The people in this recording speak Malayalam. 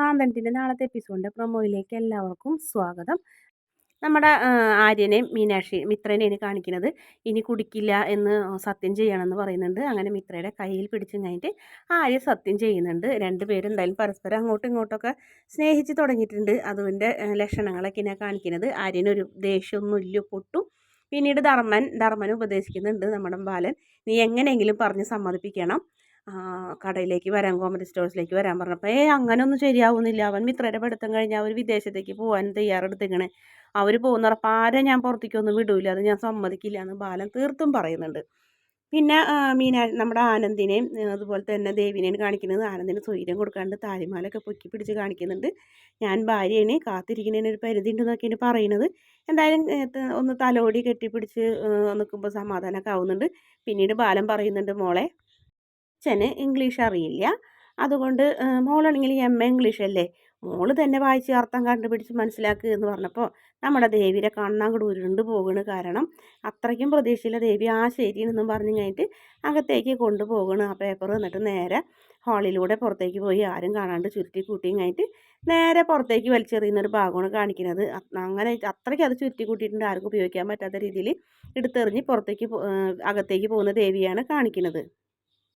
സാന്തനത്തിന്റെ നാളത്തെ എപ്പിസോഡിന്റെ പ്രൊമോയിലേക്ക് എല്ലാവർക്കും സ്വാഗതം. നമ്മുടെ ആര്യനെയും മീനാക്ഷി മിത്രനെയാണ് കാണിക്കുന്നത്. ഇനി കുടിക്കില്ല എന്ന് സത്യം ചെയ്യണമെന്ന് പറയുന്നുണ്ട്. അങ്ങനെ മിത്രയുടെ കയ്യിൽ പിടിച്ചു കഴിഞ്ഞിട്ട് ആര്യ സത്യം ചെയ്യുന്നുണ്ട്. രണ്ടുപേരും എന്തായാലും പരസ്പരം അങ്ങോട്ടും ഇങ്ങോട്ടൊക്കെ സ്നേഹിച്ച് തുടങ്ങിയിട്ടുണ്ട്. അതിന്റെ ലക്ഷണങ്ങളൊക്കെ ഞാൻ കാണിക്കുന്നത്. ആര്യനൊരു ദേഷ്യമൊന്നുമില്ല പൊട്ടും. പിന്നീട് ധർമ്മൻ ധർമ്മൻ ഉപദേശിക്കുന്നുണ്ട് നമ്മുടെ ബാലൻ. നീ എങ്ങനെയെങ്കിലും പറഞ്ഞ് സമ്മതിപ്പിക്കണം. കടയിലേക്ക് വരാൻ കോമഡി സ്റ്റോഴ്സിലേക്ക് വരാൻ പറഞ്ഞപ്പോൾ ഏ അങ്ങനെയൊന്നും ശരിയാവുന്നില്ല. അവൻ മിത്രയുടെ പഠിത്തം കഴിഞ്ഞാൽ അവർ വിദേശത്തേക്ക് പോകാൻ തയ്യാറെടുത്തിങ്ങനെ അവർ പോകുന്നറപ്പം ആരെ ഞാൻ പുറത്തേക്കൊന്നും വിടൂല. അത് ഞാൻ സമ്മതിക്കില്ല എന്ന് ബാലൻ തീർത്തും പറയുന്നുണ്ട്. പിന്നെ മീന നമ്മുടെ ആനന്ദിനെയും അതുപോലെ തന്നെ ദേവിനെയും കാണിക്കുന്നത് ആനന്ദിന് സ്വൈര്യം കൊടുക്കാണ്ട് താലിമാലൊക്കെ പൊക്കി പിടിച്ച് കാണിക്കുന്നുണ്ട്. ഞാൻ ഭാര്യയാണ് കാത്തിരിക്കുന്നതിന് ഒരു പരിധി ഉണ്ടെന്നൊക്കെയാണ് പറയുന്നത്. എന്തായാലും ഒന്ന് തലോടി കെട്ടിപ്പിടിച്ച് നിൽക്കുമ്പോൾ സമാധാനമൊക്കെ ആവുന്നുണ്ട്. പിന്നീട് ബാലൻ പറയുന്നുണ്ട് മോളെ അച്ഛന് ഇംഗ്ലീഷ് അറിയില്ല. അതുകൊണ്ട് മോളാണെങ്കിൽ എം എ ഇംഗ്ലീഷ് അല്ലേ? മോൾ തന്നെ വായിച്ച് അർത്ഥം കണ്ടുപിടിച്ച് മനസ്സിലാക്കുക എന്ന് പറഞ്ഞപ്പോൾ നമ്മുടെ ദേവിയുടെ കൂടെ ഉരുണ്ട് പോകണ് കാരണം അത്രയ്ക്കും പ്രതീക്ഷയില്ല. ദേവി ആ ശരിയെന്നും പറഞ്ഞു കഴിഞ്ഞിട്ട് അകത്തേക്ക് കൊണ്ടുപോകണം ആ പേപ്പർ എന്നിട്ട് നേരെ ഹാളിലൂടെ പുറത്തേക്ക് പോയി ആരും കാണാണ്ട് ചുരുട്ടി കൂട്ടിയും കഴിഞ്ഞിട്ട് നേരെ പുറത്തേക്ക് വലിച്ചെറിയുന്നൊരു ഭാഗമാണ് കാണിക്കുന്നത്. അങ്ങനെ അത്രയ്ക്ക് അത് ചുരുട്ടി കൂട്ടിയിട്ടുണ്ട്. ആർക്കും ഉപയോഗിക്കാൻ പറ്റാത്ത രീതിയിൽ എടുത്തെറിഞ്ഞ് പുറത്തേക്ക് അകത്തേക്ക് പോകുന്ന ദേവിയാണ് കാണിക്കുന്നത്.